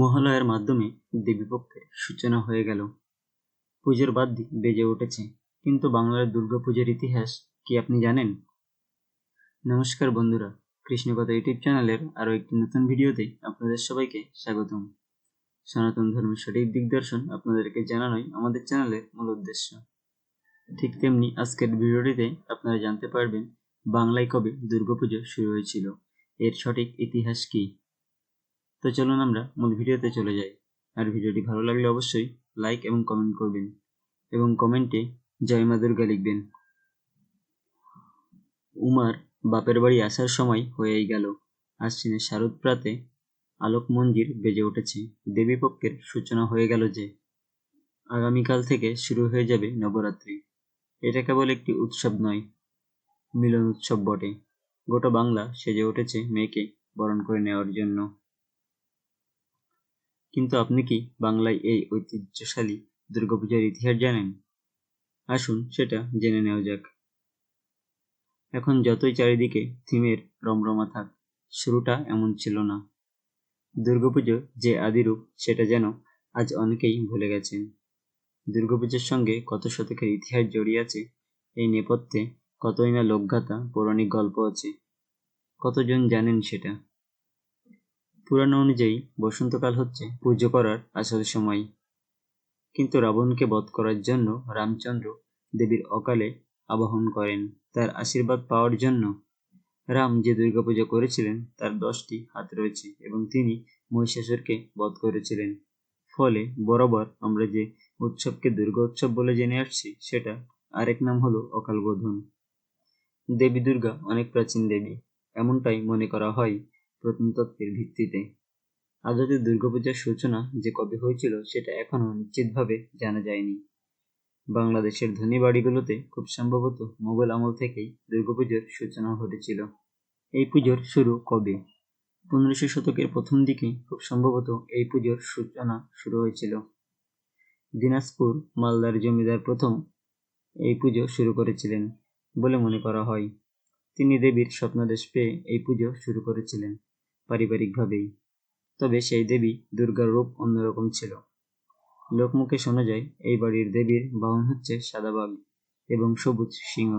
মহালয়ার মাধ্যমে দেবীপক্ষের সূচনা হয়ে গেল। পুজোর বাদ্যি বেজে উঠেছে, কিন্তু বাংলার দুর্গাপূজার ইতিহাস কি আপনি জানেন? নমস্কার বন্ধুরা, কৃষ্ণকথা ইউটিউব চ্যানেলের আরও একটি নতুন ভিডিওতে আপনাদের সবাইকে স্বাগতম। সনাতন ধর্মের সঠিক দিগদর্শন আপনাদেরকে জানানোই আমাদের চ্যানেলের মূল উদ্দেশ্য। ঠিক তেমনি আজকের ভিডিওটিতে আপনারা জানতে পারবেন বাংলায় কবে দুর্গাপুজো শুরু হয়েছিল, এর সঠিক ইতিহাস কী? তো চলুন আমরা মূল ভিডিওতে চলে যাই। আর ভিডিওটি ভালো লাগলে অবশ্যই লাইক এবং কমেন্ট করবেন এবং কমেন্টে জয় মা দুর্গা লিখবেন। উমার বাপের বাড়ি আসার সময় হয়েই গেল। আশ্বিনের শারদ প্রাতে আলোক মঞ্জির বেজে উঠেছে। দেবীপক্ষের সূচনা হয়ে গেল যে আগামীকাল থেকে শুরু হয়ে যাবে নবরাত্রি। এটা কেবল একটি উৎসব নয়, মিলন উৎসব বটে। গোটা বাংলা সেজে উঠেছে মেয়েকে বরণ করে নেওয়ার জন্য। কিন্তু আপনি কি বাংলায় এই ঐতিহ্যশালী দুর্গাপূজার ইতিহাস জানেন? আসুন সেটা জেনে নেওয়া যাক। এখন যতই চারিদিকে থিমের রমরমা থাক, শুরুটা এমন ছিল না। দুর্গাপুজো যে আদিরূপ, সেটা যেন আজ অনেকেই ভুলে গেছেন। দুর্গাপুজোর সঙ্গে কত শতকের ইতিহাস জড়িয়ে আছে, এই নেপথ্যে কতই না লোকগাথা, পৌরাণিক গল্প আছে। কতজন জানেন সেটা? পুরাণ অনুযায়ী বসন্তকাল হচ্ছে পুজো করার আসল সময়। কিন্তু রাবণকে বধ করার জন্য রামচন্দ্র দেবীর অকালে আবাহন করেন। তার আশীর্বাদ পাওয়ার জন্য রাম যে দুর্গাপূজা করেছিলেন, তার দশটি হাত রয়েছে এবং তিনি মহিষাসুরকে বধ করেছিলেন। ফলে বরাবর আমরা যে উৎসবকে দুর্গা উৎসব বলে জেনে আসছি, সেটা আরেক নাম হলো অকাল বোধন দেবী দুর্গা অনেক প্রাচীন দেবী, এমনটাই মনে করা হয় প্রত্নতত্ত্বের ভিত্তিতে। আদতে দুর্গাপূজার সূচনা যে কবে হয়েছিল সেটা এখনও নিশ্চিতভাবে জানা যায়নি। বাংলাদেশের ধনী বাড়িগুলোতে খুব সম্ভবত মোগল আমল থেকেই দুর্গাপুজোর সূচনা ঘটেছিল। এই পুজোর শুরু কবে? পনেরোশো শতকের প্রথম দিকে খুব সম্ভবত এই পুজোর সূচনা শুরু হয়েছিল। দিনাজপুর, মালদার জমিদার প্রথম এই পুজো শুরু করেছিলেন বলে মনে করা হয়। তিনি দেবীর স্বপ্নাদেশ পেয়ে এই পুজো শুরু করেছিলেন পারিবারিকভাবেই। তবে সেই দেবী দুর্গার রূপ অন্যরকম ছিল। লোকমুখে শোনা যায়, এই বাড়ির দেবীর বাহন হচ্ছে সাদা বাঘ এবং সবুজ সিংহ।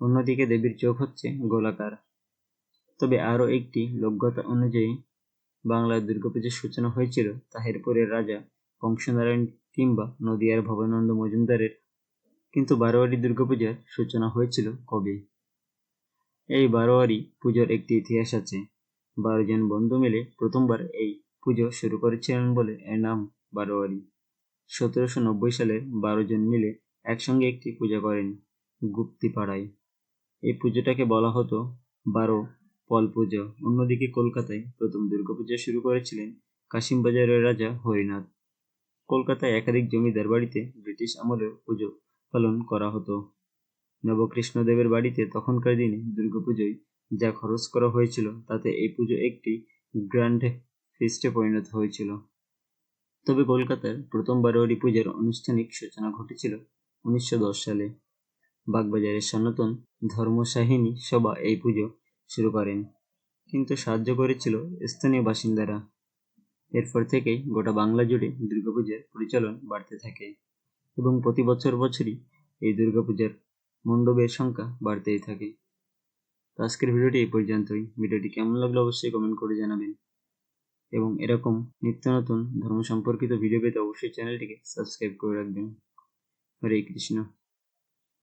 অন্যদিকে দেবীর চোখ হচ্ছে গোলাকার। তবে আরও একটি লোকগতা অনুযায়ী বাংলার দুর্গাপুজোর সূচনা হয়েছিল তাহেরপুরের রাজা কংসনারায়ণ কিংবা নদিয়ার ভবানন্দ মজুমদারের। কিন্তু বারোয়ারি দুর্গাপূজার সূচনা হয়েছিল কবে? এই বারোয়ারি পুজোর একটি ইতিহাস আছে। বারো জন বন্ধু মিলে প্রথমবার এই পুজো শুরু করেছিলেন বলে এর নাম বারোয়ারি। সতেরোশো নব্বই সালে বারো জন মিলে একসঙ্গে একটি পূজা করেন গুপ্তিপাড়ায়। এই পুজোটাকে বলা হতো বারো পল পুজো। অন্যদিকে কলকাতায় প্রথম দুর্গাপূজা শুরু করেছিলেন কাশিমবাজারের রাজা হরিনাথ। কলকাতায় একাধিক জমিদার বাড়িতে ব্রিটিশ আমলের পুজো পালন করা হতো। নবকৃষ্ণদেবের বাড়িতে তখনকার দিনে দুর্গাপুজোয় যা খরচ করা হয়েছিল, তাতে এই পুজো একটি গ্র্যান্ড ফিস্টে পরিণত হয়েছিল। তবে কলকাতার প্রথম বারোয়ারি পূজার আনুষ্ঠানিক সূচনা ঘটেছিল উনিশশো দশ সালে। বাগবাজারের সনাতন ধর্মসাহিনী সভা এই পুজো শুরু করেন, কিন্তু সাহায্য করেছিল স্থানীয় বাসিন্দারা। এরপর থেকেই গোটা বাংলা জুড়ে দুর্গাপূজার পরিচালন বাড়তে থাকে এবং প্রতি বছর বছরই এই দুর্গাপূজার মণ্ডপের সংখ্যা বাড়তেই থাকে। তো আজকের ভিডিওটি এই পর্যন্তই। ভিডিওটি কেমন লাগল অবশ্যই কমেন্ট করে জানাবেন। এবং এরকম নিত্য নতুন ধর্ম সম্পর্কিত ভিডিও পেতে অবশ্যই চ্যানেলটিকে সাবস্ক্রাইব করে রাখবেন। হরে কৃষ্ণ।